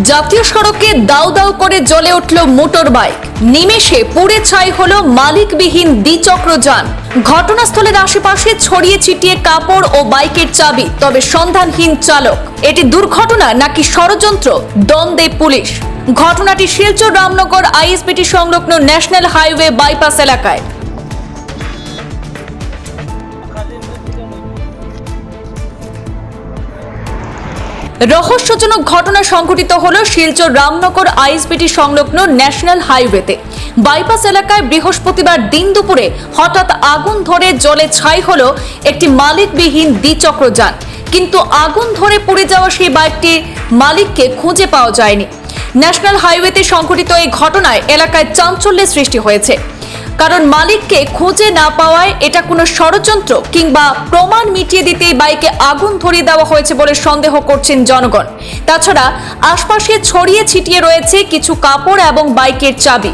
জাতীয় সড়কে দাউ দাউ করে জ্বলে উঠল মোটর বাইক নিমেষে পুড়ে ছাই হলো মালিকবিহীন দ্বিচক্র যান। ঘটনাস্থলের আশেপাশে ছড়িয়ে ছিটিয়ে কাপড় ও বাইকের চাবি, তবে সন্ধানহীন চালক। এটি দুর্ঘটনা নাকি ষড়যন্ত্র? দ্বন্দ্বে পুলিশ। ঘটনাটি শিলচর রামনগর আইএসবিটি সংলগ্ন ন্যাশনাল হাইওয়ে বাইপাস এলাকায়। রহস্যজনক ঘটনা সংঘটিত হল শিলচর রামনগর আইএসবিটি সংলগ্ন ন্যাশনাল হাইওয়েতে। বাইপাস এলাকায় বৃহস্পতিবার দিন দুপুরে হঠাৎ আগুন ধরে জলে ছাই হলো একটি মালিকবিহীন দ্বিচক্র যান। কিন্তু আগুন ধরে পড়ে যাওয়া সেই বাইকটির মালিককে খুঁজে পাওয়া যায়নি। ন্যাশনাল হাইওয়েতে সংঘটিত এই ঘটনায় এলাকায় চাঞ্চল্যের সৃষ্টি হয়েছে। কারণ মালিককে খুঁজে না পাওয়ায় এটা কোনো ষড়যন্ত্র কিংবা প্রমাণ মিটিয়ে দিতেই বাইকে আগুন ধরিয়ে দেওয়া হয়েছে বলে সন্দেহ করছেন জনগণ। তাছাড়া আশপাশে ছড়িয়ে ছিটিয়ে রয়েছে কিছু কাপড় এবং বাইকের চাবি।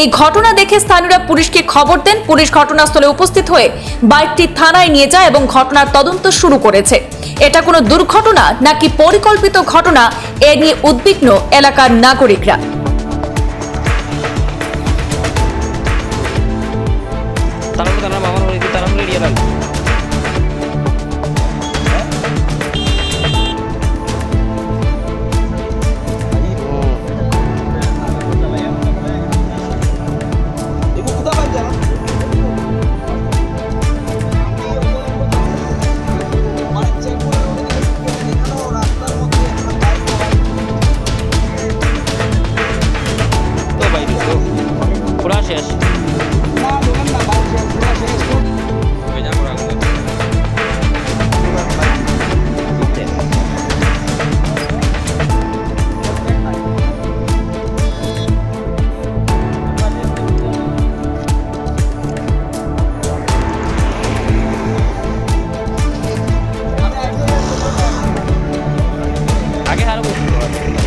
এই ঘটনা দেখে স্থানীয়রা পুলিশকে খবর দেন। পুলিশ ঘটনাস্থলে উপস্থিত হয়ে বাইকটি থানায় নিয়ে যায় এবং ঘটনার তদন্ত শুরু করেছে। এটা কোনো দুর্ঘটনা নাকি পরিকল্পিত ঘটনা, এ নিয়ে উদ্বিগ্ন এলাকার নাগরিকরা। yes yes আগে